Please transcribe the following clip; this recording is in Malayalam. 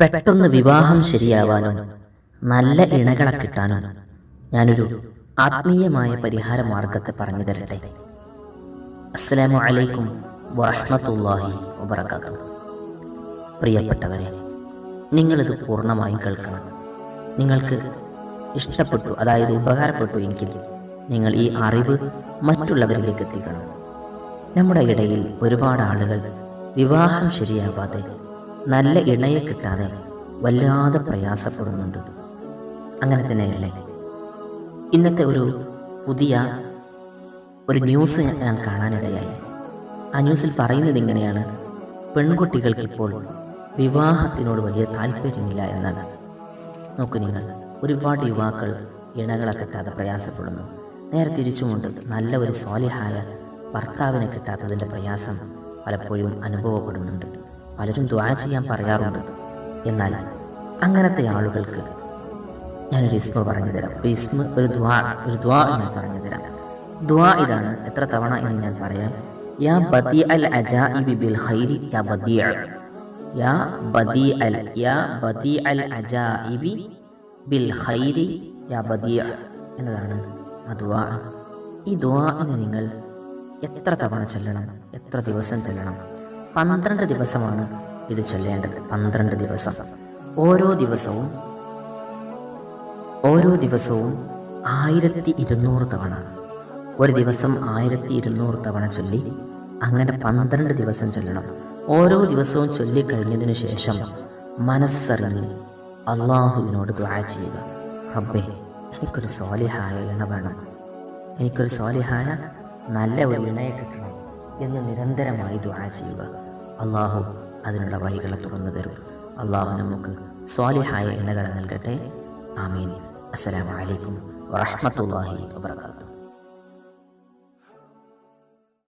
പെട്ടെന്ന് വിവാഹം ശരിയാവാനോ നല്ല ഇണകളെ കിട്ടാനോ ഞാനൊരു ആത്മീയമായ പരിഹാര മാർഗത്തെ പറഞ്ഞു തരട്ടെ. അസ്സലാമു അലൈക്കും വറഹ്മത്തുള്ളാഹി വബറകാതുഹു. പ്രിയപ്പെട്ടവരെ നിങ്ങളിത് പൂർണമായും കേൾക്കണം. നിങ്ങൾക്ക് ഇഷ്ടപ്പെട്ടു അതായത് ഉപകാരപ്പെട്ടു എങ്കിൽ നിങ്ങൾ ഈ അറിവ് മറ്റുള്ളവരിലേക്ക് എത്തിക്കണം. നമ്മുടെ ഇടയിൽ ഒരുപാട് ആളുകൾ വിവാഹം ശരിയാവാതെ നല്ല ഇണയെ കിട്ടാതെ വല്ലാതെ പ്രയാസപ്പെടുന്നുണ്ട്. അങ്ങനെ തന്നെയല്ലേ ഇന്നത്തെ ഒരു പുതിയ ഒരു ന്യൂസ് ഞാൻ കാണാനിടയായി. ആ ന്യൂസിൽ പറയുന്നത് ഇങ്ങനെയാണ്. പെൺകുട്ടികൾക്ക് ഇപ്പോൾ വിവാഹത്തിനോട് വലിയ താല്പര്യമില്ല എന്നാണ്. നോക്കൂ നിങ്ങൾ ഒരുപാട് യുവാക്കൾ ഇണകളെ കിട്ടാതെ പ്രയാസപ്പെടുന്നു. നേരെ തിരിച്ചുകൊണ്ട് നല്ല ഒരു സ്വാലിഹായ ഭർത്താവിനെ കിട്ടാത്തതിന്റെ പ്രയാസം പലപ്പോഴും അനുഭവപ്പെടുന്നുണ്ട്. പലരും ദ്വാ ചെയ്യാൻ പറയാറുണ്ട്. എന്നാൽ അങ്ങനത്തെ ആളുകൾക്ക് ഞാനൊരു ഇസ്മ പറഞ്ഞു തരാം ഒരു ഇസ്മ ഒരു ദ്വാ ഒരു ദ്വാ ഞാൻ പറഞ്ഞു തരാം ദ്വാ ഇതാണ് എത്ര തവണ എന്ന് ഞാൻ പറയാം. യാ ബദി അൽ അജാഇബി ബിൽ ഖൈരി യാ ബദി യാ ബദി അൽ യാ ബദി അൽ അജാഇബി ബിൽ ഖൈരി യാ ബദി എന്നതാണ് ആ ദ്വാ ഈ ദ്വാഇനെ നിങ്ങൾ എത്ര തവണ ചെല്ലണം? എത്ര ദിവസം ചൊല്ലണം? പന്ത്രണ്ട് ദിവസമാണ് ഇത് ചൊല്ലേണ്ടത്. പന്ത്രണ്ട് ദിവസം. ഓരോ ദിവസവും ഓരോ ദിവസവും ആയിരത്തി ഇരുന്നൂറ് തവണ. ഒരു ദിവസം ആയിരത്തി ഇരുന്നൂറ് തവണ ചൊല്ലി അങ്ങനെ പന്ത്രണ്ട് ദിവസം ചൊല്ലണം. ഓരോ ദിവസവും ചൊല്ലിക്കഴിഞ്ഞതിനു ശേഷം മനസ്സറിഞ്ഞ് അള്ളാഹുവിനോട് ദ്വാ ചെയ്യുക. റബ്ബേ എനിക്കൊരു സ്വാലിഹായ ഇണ വേണം. എനിക്കൊരു സ്വാലിഹായ നല്ല ഒരു ഇണയെ കിട്ടണം. എന്ന് നിരന്തരമായി ദുആ ചെയ്യുക. അള്ളാഹു അതിനുള്ള വഴികളെ തുറന്നു തരും. അള്ളാഹു നമുക്ക് സ്വാലിഹായ ഇണകളെ നൽകട്ടെ. ആമീൻ. അസ്സലാമു അലൈക്കും വറഹ്മത്തുള്ളാഹി വബറകാതുഹു.